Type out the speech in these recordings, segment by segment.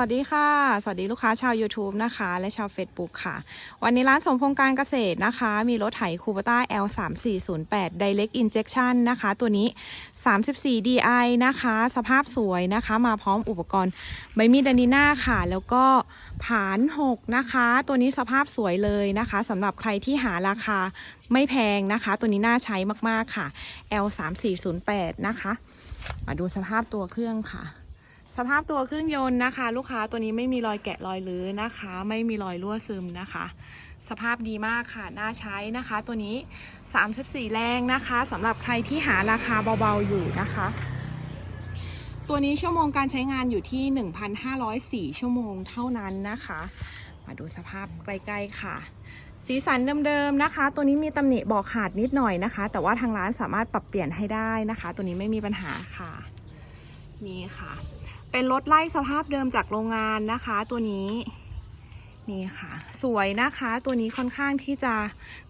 วัสดีค่ะ สวัสดีลูกค้าชาว YouTube นะคะ และชาว Facebook ค่ะ วันนี้ร้านสมพงษ์การเกษตรนะคะ มีรถไถคูปต้า L 3 4 0 8 Direct Injection นะคะ ตัวนี้ 34 DI นะคะ สภาพสวยนะคะ มาพร้อมอุปกรณ์ใบมีดดันดีน่าค่ะ แล้วก็ผาน6นะคะ ตัวนี้สภาพสวยเลยนะคะสำหรับใครที่หาราคาไม่แพงนะคะ ตัวนี้น่าใช้มากๆค่ะ L 3 4 0 8นะคะ มาดูสภาพตัวเครื่องค่ะ สภาพตัวเครื่องยนต์นะคะ ลูกค้าตัวนี้ไม่มีรอยแกะรอยลื้อนะคะ ไม่มีรอยรั่วซึมนะคะ สภาพดีมากค่ะ น่าใช้นะคะ ตัวนี้ 34 แรงนะคะสำหรับใครที่หาราคาเบาๆอยู่นะคะ ตัวนี้ชั่วโมงการใช้งานอยู่ที่ 1,504 ชั่วโมงเท่านั้นนะคะ มาดูสภาพใกล้ๆค่ะ สีสันเดิมๆนะคะ ตัวนี้มีตำหนิบอกขาดนิดหน่อยนะคะ แต่ว่าทางร้านสามารถปรับเปลี่ยนให้ได้นะคะ ตัวนี้ไม่มีปัญหาค่ะ นี่ค่ะ เป็นรถไล่สภาพเดิมจากโรงงานนะคะ ตัวนี้นี่ค่ะ สวยนะคะ ตัวนี้ค่อนข้างที่จะ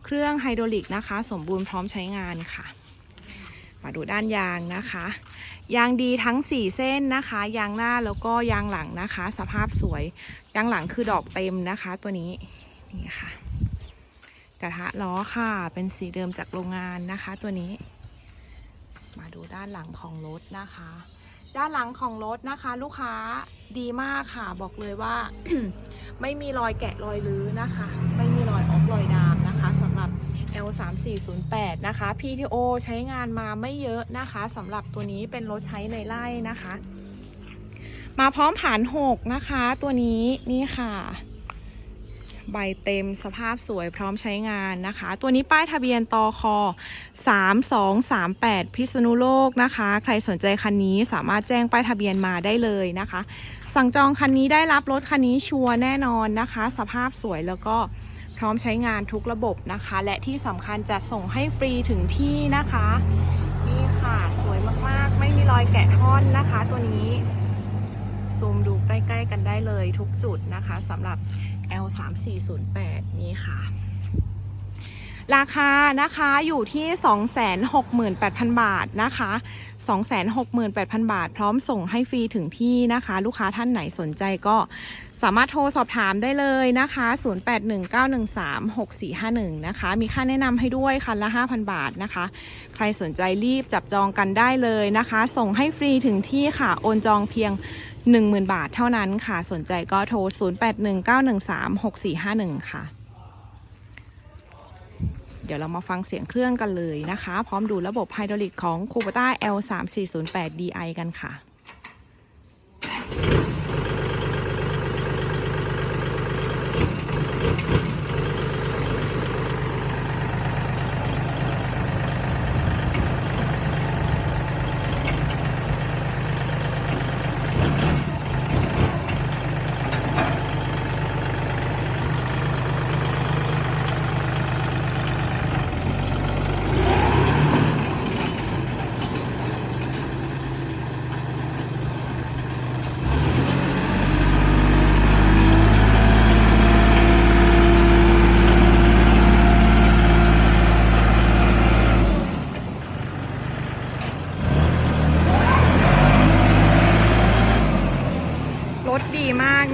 เครื่องไฮดรอลิกนะคะ สมบูรณ์พร้อมใช้งานค่ะ มาดูด้านยางนะคะ ยางดีทั้ง 4 เส้นนะคะ ยางหน้าแล้วก็ยางหลังนะคะ สภาพสวย ยางหลังคือดอกเต็มนะคะ ตัวนี้นี่ค่ะ กระทะล้อค่ะ เป็นสีเดิมจากโรงงานนะคะ ตัวนี้ มาดูด้านหลังของรถนะคะ ด้านหลังของรถนะคะ ลูกค้าดีมากค่ะบอกเลยว่า ไม่มีรอยแกะรอยรื้อนะคะ ไม่มีรอยออกรอยดามนะคะสำหรับ L 3 4 0 8 นะคะ PTO ใช้งานมาไม่เยอะนะคะสำหรับตัวนี้เป็นรถใช้ในไร่นะคะ มาพร้อมผ่าน 6 นะคะ ตัวนี้นี่ค่ะ ใบเต็มสภาพสวยพร้อมใช้งานนะคะ ตัวนี้ป้ายทะเบียนตอคอ3238 พิษณุโลกนะคะ ใครสนใจคันนี้สามารถแจ้งป้ายทะเบียนมาได้เลยนะคะ สั่งจองคันนี้ได้รับรถคันนี้ชัวร์แน่นอนนะคะ สภาพสวยแล้วก็พร้อมใช้งานทุกระบบนะคะ และที่สำคัญจะส่งให้ฟรีถึงที่นะคะ นี่ค่ะสวยมากๆ ไม่มีรอยแกะท่อนนะคะ ตัวนี้ซูมดูใกล้ ๆ กันได้เลยทุกจุดนะคะสำหรับ L 3 4 0 8นี้ค่ะ ราคานะคะอยู่ที่ 268,000 บาทนะคะ 268,000 บาท พร้อมส่งให้ฟรีถึงที่นะคะ ลูกค้าท่านไหนสนใจก็สามารถโทรสอบถามได้เลยนะคะ 0819136451 นะคะ มีค่าแนะนำให้ด้วยคันละ 5,000 บาทนะคะ ใครสนใจรีบจับจองกันได้เลยนะคะ ส่งให้ฟรีถึงที่ค่ะ โอนจองเพียง 10,000 บาทเท่านั้นค่ะ สนใจก็โทร 0819136451 ค่ะ เดี๋ยวเรามาฟังเสียงเครื่องกันเลยนะคะ พร้อมดูระบบไฮดรอลิกของ Kubota L 3 4 0 8 DI กันค่ะ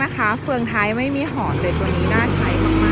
นะคะ เฟืองท้ายไม่มีหอนเลยตัวนี้น่าใช้มาก